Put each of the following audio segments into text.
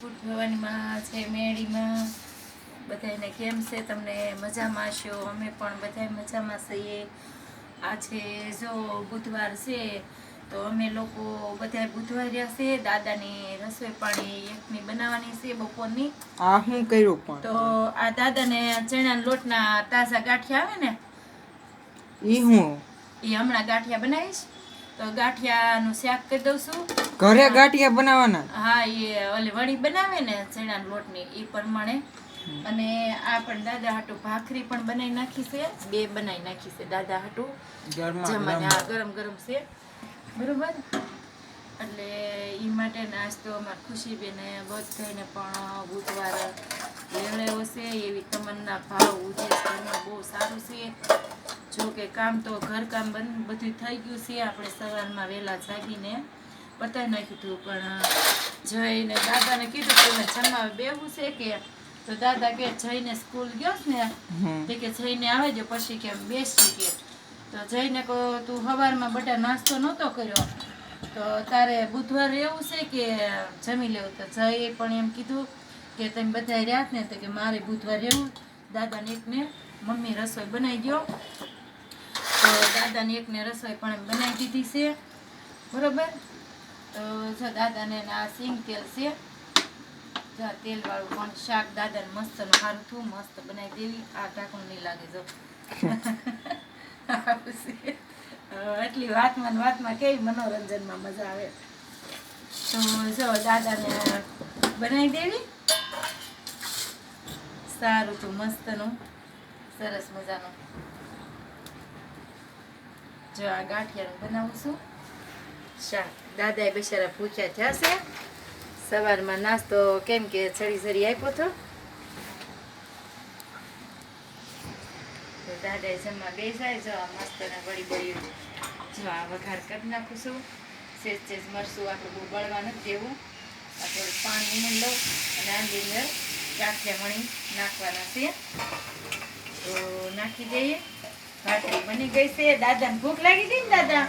Good ભવાનીમાં છે મેળીમાં. બધાને કેમ છે? તમને મજામાં છો? અમે પણ બધા મજામાં છીએ. આજે જો બુધવાર છે તો અમે લોકો બધા બુધવાર્યા છે દાદાની રસોઈ પાણી એકની બનાવવાની છે બપોરની. આ હું કર્યું પણ. તો આ દાદાને ચણાના લોટના તાજા ગાંઠિયા આવે ને? ઈ હું. એ હમણાં ગાંઠિયા બનાવીશ. તો ગાંઠિયાનું શાક કરી દઉં છું. ઘરે ગાંઠિયા બનાવવાના? હા એ ઓલી વડી બનાવે ને ચણા લોટની એ પ્રમાણે. અને આ પણ દાદા હાટુ ભાખરી પણ બનાવી નાખી છે. બે બનાવી નાખી છે દાદા હાટુ. ગરમા જમવાને ગરમ. ગરમ છે. બરોબર? એટલે એ માટે નાસ્તો અમારે ખુશીબેને બધાને પણ બુધવાર લેવડાવ્યો છે. એવી તમન્ના ભાવ ઉજે બહુ સારું છે. જો કે કામ તો ઘરકામ બંધ બધું થઈ ગયું છે. આપણે સવારમાં વહેલા જાગીને બતાવી નાખ્યું હતું પણ જઈને દાદાને કીધું કે મેં જમવા બેવું છે કે તો દાદા કે જઈને સ્કૂલ ગયો ને તે કે જઈને આવે છે પછી કે બેસી કે. તો જઈને કહો તું સવારમાં બધા નાસ્તો નહોતો કર્યો. તો તારે બુધવાર એવું છે કે જમી લેવું? તો જઈએ પણ એમ કીધું કે તમે બધા રહ્યા ને તો કે મારે બુધવાર રહેવું. દાદાને એકને મમ્મી રસોઈ બનાવી ગયો તો દાદાને એકને રસોઈ પણ એમ બનાવી દીધી છે. બરોબર? તો જો દાદાને આ સિંગ તેલ છે જો આ તેલવાળું પણ શાક દાદાને મસ્ત સારું થયું મસ્ત બનાવી દેવી. આ ઢાંકણું નહીં લાગે જો. એટલી વાતમાં ને વાતમાં કેવી મનોરંજનમાં મજા આવે. તો જો દાદાને બનાવી દેવી. સારું તું મસ્તનું સરસ મજાનું. જો આ ગાંઠિયાનું બનાવું છું. શાક. દાદાએ બિચારા ભૂખ્યા થયા છે. સવારમાં નાસ્તો કેમ કે છડી છડી આપ્યો હતો તો દાદાએ જમવા બેસાય, જો આ મસ્ત ને બળી બળી જો આ વઘાર કરી નાખું છું. સેજ સેજ મરસું આપણે બહુ બળવા નથી દેવું. આ થોડું પાણી ઉમેરી લઉં અને આની અંદર ગાંઠિયા વણી નાખવાના છે. તો નાખી દઈએ. ભાખરી બની ગઈ છે. દાદાને ભૂખ લાગી ગઈ ને દાદા?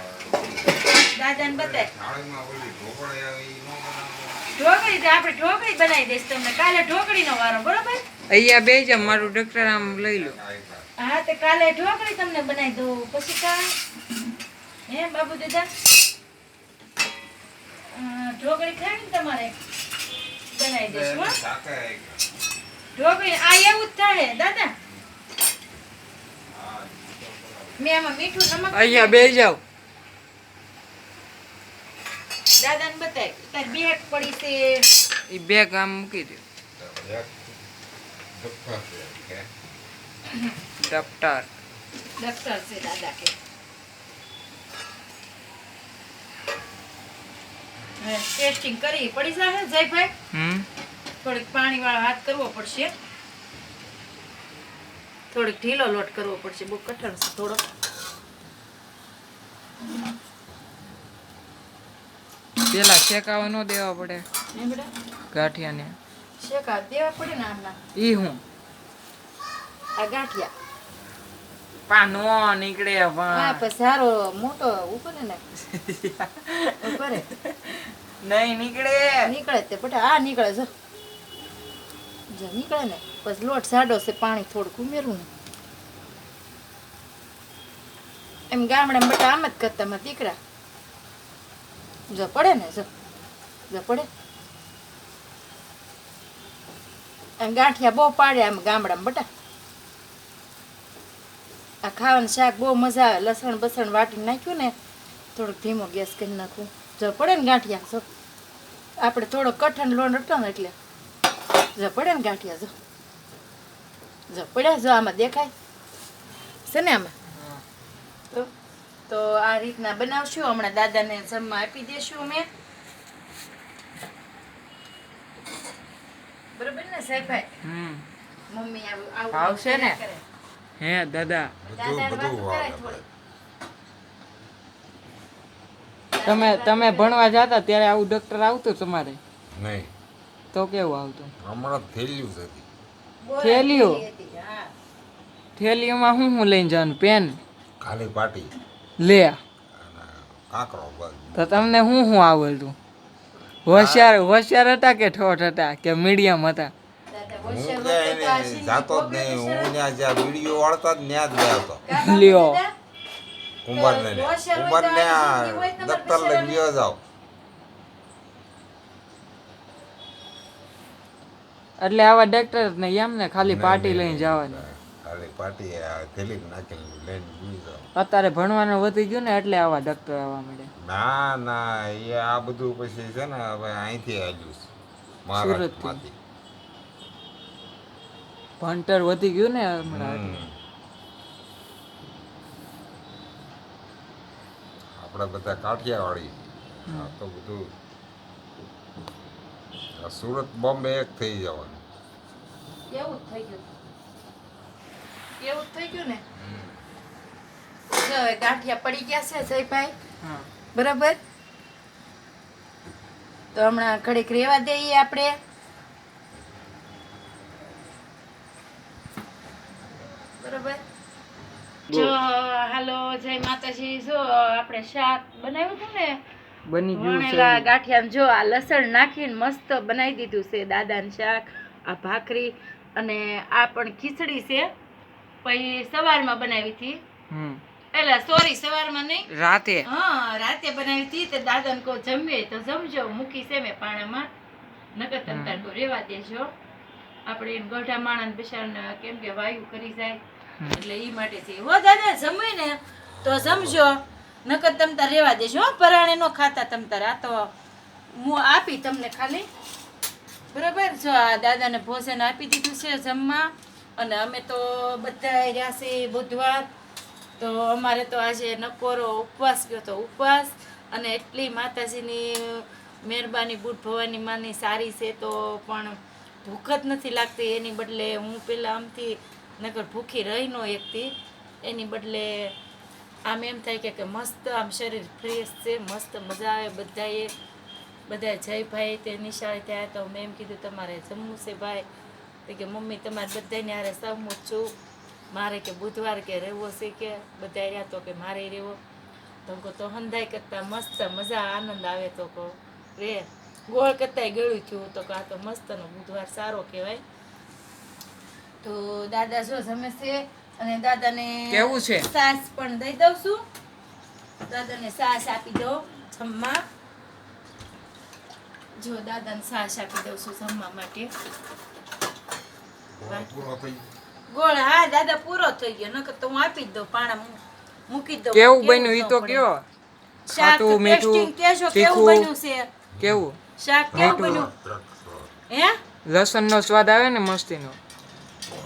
દાદાને બતાય. થાળીમાં ઓલી ઢોકળી આવે ઈ નો બનાવો. ઢોકળી તો આપણે ઢોકળી બનાવી દઈશ તમને. કાલે ઢોકળીનો વારો બરોબર? અહીંયા બે જા મારું ડોક્ટર આમ લઈ લો. હા તો કાલે ઢોકળી તમને બનાવી દઉં. પછી કા હે બાબુ દાદા? ઢોકળી ખાવી ને તમારે? બનાવી દઈશું. ઢોકળી આ એવું જ થાય દાદા. મેં આમાં મીઠું નમક અહીંયા બે જાવ દાદાને બતાય તાર બેગ પડી છે? એ બેગ આમ મૂકી દો? ડફટર. છે દાદા કે. ટેસ્ટિંગ કરી પડી જશે જયભાઈ? હમ? થોડીક પાણી વાળો હાથ કરવો પડશે. થોડીક ઢીલો લોટ કરવો પડશે બહુ કઠણ છે થોડો. પેલા શેકાવા ન દેવા પડે ગાંઠિયા ને ગાંઠિયાને. શેકા દેવા પડે ને આમના? ઈ હું? આ ગાંઠિયા. પાનો નીકળે હા પણ સારો મોટો ઉપર ને ઉપરે નહીં નીકળે. નીકળે તે બેટા આ નીકળે જો નીકળે ને. પછી લોટ જાડો છે, પાણી થોડુંક ઉમેરું ને. એમ ગામડામાં બટા આમ જ કરતા મારા દીકરા. જો પડે ને, જો. જો પડે. એમ ગાંઠિયા બહુ પાડે આમ ગામડામાં બટા. આ ખાવાનું શાક બહુ મજા આવે, લસણ બસણ વાટી નાખ્યું ને, થોડોક ધીમો ગેસ કરી નાખું. જો પડે ને ગાંઠિયા, જો. આપણે થોડો કઠણ લોન હતો ને એટલે. જો પડે ને ગાંઠિયા, જો. જો પડ્યા જો આમાં દેખાય? છે ને આમાં? તો તો આ રીતના બનાવશું. હમણાં દાદાને જમવા આપી દેશું અમે બરોબર ને સાહેબભાઈ? મમ્મી આવું આવશે ને? હે દાદા. તમે તમે ભણવા જતા ત્યારે આવું ડોક્ટર આવતું તમારે? નહીં. તો કેવું આવતું? હમણાં હજી. બોરાની થેલીઓ? હતી, થેલીઓમાં શું શું લઈને જવાનું પેન? ખાલી પાટી. લે. કાકરો તો તમને શું શું આવડતું? હોશિયાર હોશિયાર હતા કે ઠોઠ હતા કે મીડિયમ હતા? જાતો જ નહીં. હું ત્યાં જ્યાં વીડિયો વાળતા જ ત્યાં જ ગયો હતો. લ્યો. કુંભારને ને હોશિયાર ને કુંભારને દફતર લઈ લ્યો ગયો જાવ એટલે આવા ડોક્ટર નહીં એમ ને ખાલી પાર્ટી લઈને જવાની. ખાલી પાર્ટી થેલી નાખેલી લઈને અત્યારે ભણવાનું વધી ગયું ને એટલે આવા ડોક્ટર આવવા મળે ના ના એ આ બધું પછી છે ને હવે અહીંથી આવ્યું છે મહારાષ્ટ્રમાંથી. ભણતર વધી ગયું ને હમણાં હમ. આપણે બધા કાઠિયાવાડી તો બધું સુરત બોમ્બે એક થઈ જવાનું. એવું થઈ ગયું? એવું થઈ ગયું ને? જો ગાંઠિયા પડી ગયા છે જયભાઈ. બરાબર? તો હમણાં ઘડીક રેવા દઈએ આપણે. બરાબર? જો હાલો જય માતાજી. જો આપણે શાક બનાવ્યું હતું ને? બની ગયું છે. ગાંઠિયા જો આ લસણ નાખીને મસ્ત બનાવી દીધું છે દાદાનું શાક આ ભાખરી અને આ પણ ખીચડી છે. પછી સવારમાં બનાવી હતી. એટલે સોરી સવારમાં નહીં. રાતે? હા રાતે બનાવી હતી તે દાદાને કહો જમીએ તો જમજો મૂકી છે મેં પાણામાં. નકર તમતા તો રેવા દેજો. આપણે એમ ગઢા માણસ બિચારાને કેમ કે વાયુ કરી જાય. એટલે ઈ માટે છે. હો દાદા જમે ને તો જમજો. નકર તમ તાર રહેવા દેજો પરાણે નો ખાતા તમ તાર. આ તો હું આપી તમને ખાલી. બરાબર? જો આ દાદાને ભોજન આપી દીધું છે જમવા. અને અમે તો બધા રહ્યા છે બુધવાર. તો અમારે તો આજે નકોરો ઉપવાસ ગયો તો ઉપવાસ. અને એટલી માતાજીની મહેરબાની બુટ ભવાની માની સારી છે તો પણ ભૂખ જ નથી લાગતી. એની બદલે હું પેલા આમથી નકર ભૂખી રહી નો એકથી. એની બદલે આમ એમ થાય કે મસ્ત આમ શરીર ફ્રેશ છે, મસ્ત મજા આવે બધાએ. બધા જય ભાઈ, તે નિશાળે થયા તો મેં એમ કીધું, તમારે જમવું છે ભાઈ? તો કે, મમ્મી, તમારે બધાને હારે સમું છું. મારે કે બુધવાર કે રહેવો છે કે બધા રહ્યા તો કે મારે રહેવો. તો કહો તો હંધાઈ કરતા મસ્ત મજા, આનંદ આવે તો કહો. રે, ગોળ કરતાંય ગળ્યું થયું તો આ તો મસ્તનો બુધવાર સારો કહેવાય. તો દાદા જો જમે છે અને દાદાને કેવું છે? સાસ પણ દઈ દઉં છું. દાદાને સાસ આપી દો જમવા. જો દાદાને સાસ આપી દઉં છું જમવા માટે. ગોળ હા દાદા પૂરો થઈ ગયો. નકર તો હું આપી જ દઉં પાણા મૂકી દઉં. કેવું બન્યું ઈ તો. કયો? શાક ખાટું, મીઠું, કેવું બન્યું છે. કેવું? શાક કેવું બન્યું? હે? લસણનો સ્વાદ આવે ને મસ્તીનો.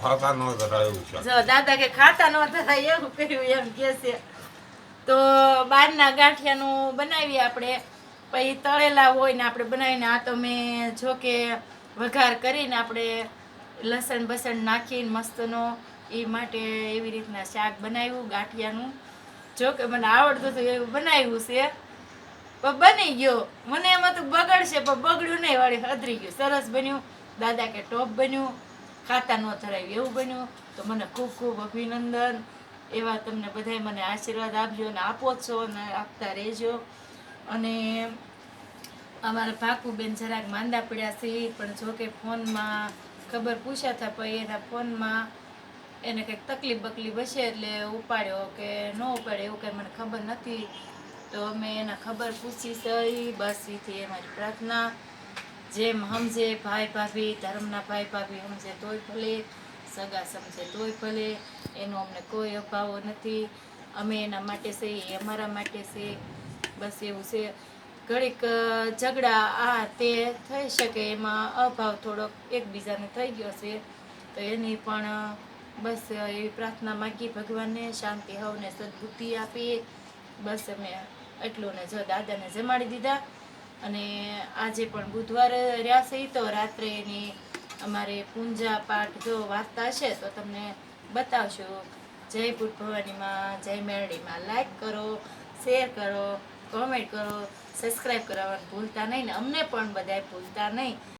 ખાતા ન ધરાયું છે. દાદા કે ખાતા ન ધરાય એવું કર્યું, એમ કે છે. તો બહારના ગાંઠિયાનું બનાવીએ આપણે. પછી તળેલા હોય ને આપણે બનાવીને, આ તો મેં જો કે વઘાર કરીને આપણે લસણ બસણ નાખીને મસ્તનો એ માટે એવી રીતના શાક બનાવ્યું, ગાંઠિયાનું. જો કે મને આવડતું હતું, એવું બનાવ્યું છે. પણ બની ગયો. મને એમ હતું, બગડશે, પણ બગડ્યું નહીં, વાળી હદરી ગયું. સરસ બન્યું. દાદા કે ટોપ બન્યું. ખાતા ન ધરાવ્યું એવું બન્યું તો મને ખૂબ ખૂબ અભિનંદન. એવા તમને બધાય મને આશીર્વાદ આપજો અને આપો છો અને આપતા રહેજો. અને અમારા ભાકુબેન જરાક માંદા પડ્યા છે, પણ જો કે ફોનમાં ખબર પૂછ્યા હતા પછી એના ફોનમાં એને કંઈક તકલીફ બકલીફ હશે એટલે ઉપાડ્યો કે ન ઉપાડ્યો એવું કંઈ મને ખબર નથી. તો અમે એના ખબર પૂછી છે બસ એથી અમારી પ્રાર્થના. જેમ સમજે ભાઈ ભાભી, ધર્મના ભાઈ ભાભી સમજે તોય ભલે, સગા સમજે તોય ભલે, એનો અમને કોઈ અભાવો નથી. અમે એના માટે છે, એ અમારા માટે છે, બસ એવું છે. ઘડીક ઝઘડા, આ તે થઈ શકે એમાં અભાવ થોડોક એકબીજાને થઈ ગયો છે. તો એની પણ બસ એવી પ્રાર્થના માગી ભગવાનને શાંતિ, હવને સદબુદ્ધિ આપી. બસ અમે એટલું ને જો, દાદાને જમાડી દીધા. અને આજે પણ બુધવાર રહ્યા છે તો રાત્રે એની અમારે પૂંજા પાઠ જો વાંચતા હશે તો તમને બતાવશું. જય ભૂત ભવાનીમાં, જય મેરડીમાં. લાઈક કરો શેર કરો કોમેન્ટ કરો સબસ્ક્રાઈબ કરાવવાનું ભૂલતા નહીં ને અમને પણ બધાય ભૂલતા નહીં.